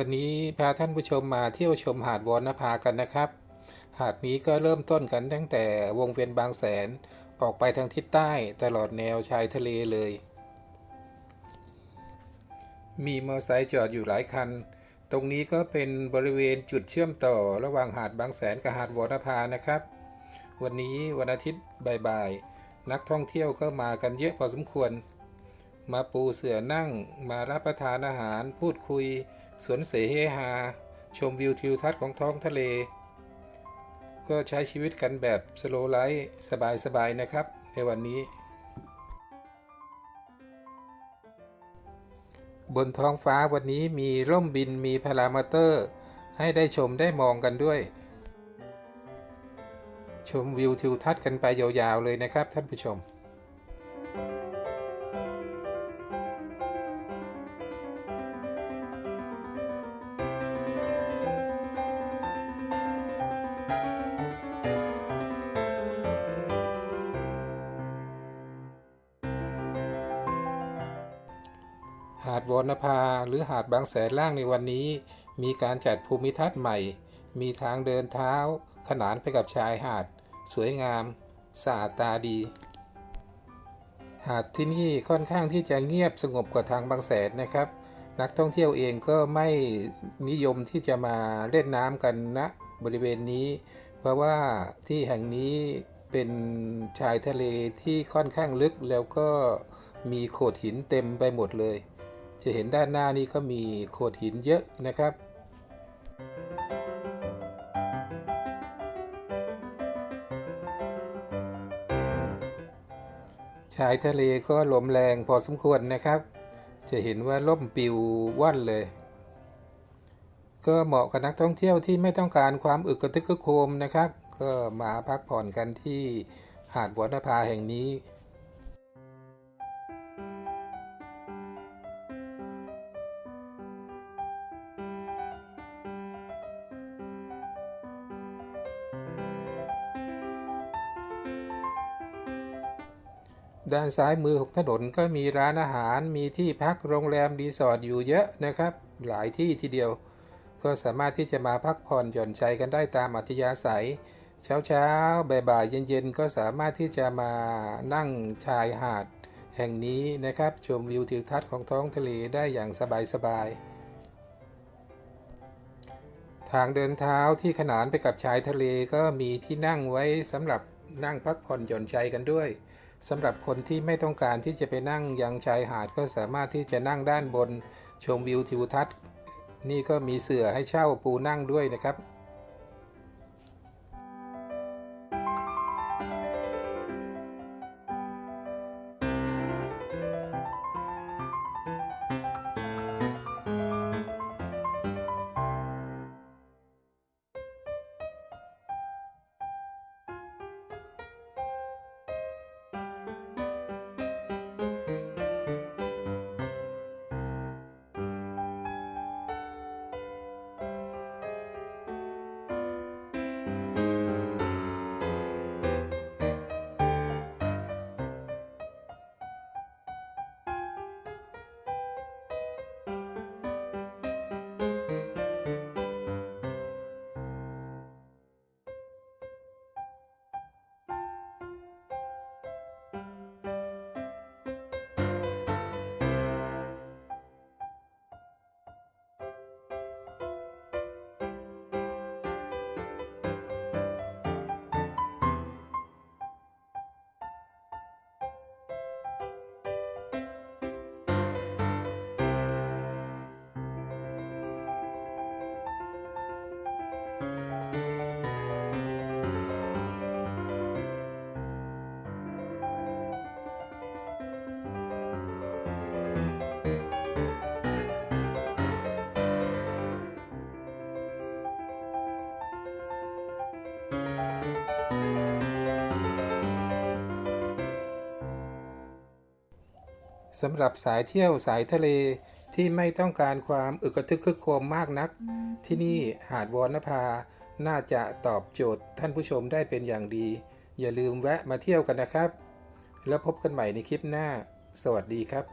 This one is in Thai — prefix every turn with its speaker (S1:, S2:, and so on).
S1: วันนี้พาท่านผู้ชมมาเที่ยวชมหาดวอนนภากันนะครับ หาดนี้ก็เริ่มต้นกันตั้งแต่วงเวียนบางแสนออกไปทางทิศใต้ตลอดแนวชายทะเลเลย มีมอเตอร์ไซค์จอดอยู่หลายคัน ตรงนี้ก็เป็นบริเวณจุดเชื่อมต่อระหว่างหาดบางแสนกับหาดวอนนภานะครับ วันนี้วันอาทิตย์บ่ายๆนักท่องเที่ยวก็มากันเยอะพอสมควร มาปูเสื่อนั่งมารับประทานอาหารพูดคุย สวนเสเฮฮา ชมวิวทิวทัศน์ของท้องทะเล ก็ใช้ชีวิตกันแบบสโลไลฟ์สบายๆนะครับ ในวันนี้ บนท้องฟ้าวันนี้มีร่มบินมีพารามอเตอร์ ให้ได้ชมได้มองกันด้วย ชมวิวทิวทัศน์กันไปยาวๆเลยนะครับท่านผู้ชม หาดวอนภาหรือหาดบางแสนล่างในวันนี้ มีการจัดภูมิทัศน์ใหม่ มีทางเดินเท้า ขนานไปกับชายหาด สวยงามสะอาดตาดี หาดที่นี่ค่อนข้างที่จะเงียบสงบกว่าทางบางแสนนะครับ นักท่องเที่ยวเองก็ไม่นิยมที่จะมาเล่นน้ำกันณนะบริเวณนี้ เพราะว่าที่แห่งนี้เป็นชายทะเลที่ค่อนข้างลึกแล้วก็มีโขดหินเต็มไปหมดเลย จะเห็นด้านหน้านี้ก็มีโขดหินเยอะนะครับชายทะเลก็ลมแรงพอสมควรนะครับ จะเห็นว่าล่มปิวว่อนเลย ก็เหมาะกับนักท่องเที่ยวที่ไม่ต้องการความอึกกระทึกครึกโคมนะครับ ก็มาพักผ่อนกันที่หาดวอนภาแห่งนี้ ด้านซ้ายมือของถนนก็มีร้านอาหาร มีที่พักโรงแรมรีสอร์ทอยู่เยอะนะครับ หลายที่ทีเดียว ก็สามารถที่จะมาพักผ่อนหย่อนใจกันได้ตามอัธยาศัย เช้าเช้าๆบ่ายๆเย็นๆ ก็สามารถที่จะมานั่งชายหาด แห่งนี้นะครับ ชมวิวทิวทัศน์ของท้องทะเลได้อย่างสบายๆทางเดินเท้าที่ขนานไปกับชายทะเลก็มีที่นั่งไว้สำหรับนั่งพักผ่อนหย่อนใจกันด้วย สำหรับคนที่ไม่ต้องการที่จะไปนั่งยังชายหาดก็สามารถที่จะนั่งด้านบนชมวิวทิวทัศน์ นี่ก็มีเสื่อให้เช่าปูนั่งด้วยนะครับ สำหรับสายเที่ยวสายทะเลที่ไม่ต้องการความอึกระทึกคึกโครมมากนัก ที่นี่หาดวอนนภา น่าจะตอบโจทย์ท่านผู้ชมได้เป็นอย่างดี อย่าลืมแวะมาเที่ยวกันนะครับ แล้วพบกันใหม่ในคลิปหน้า สวัสดีครับ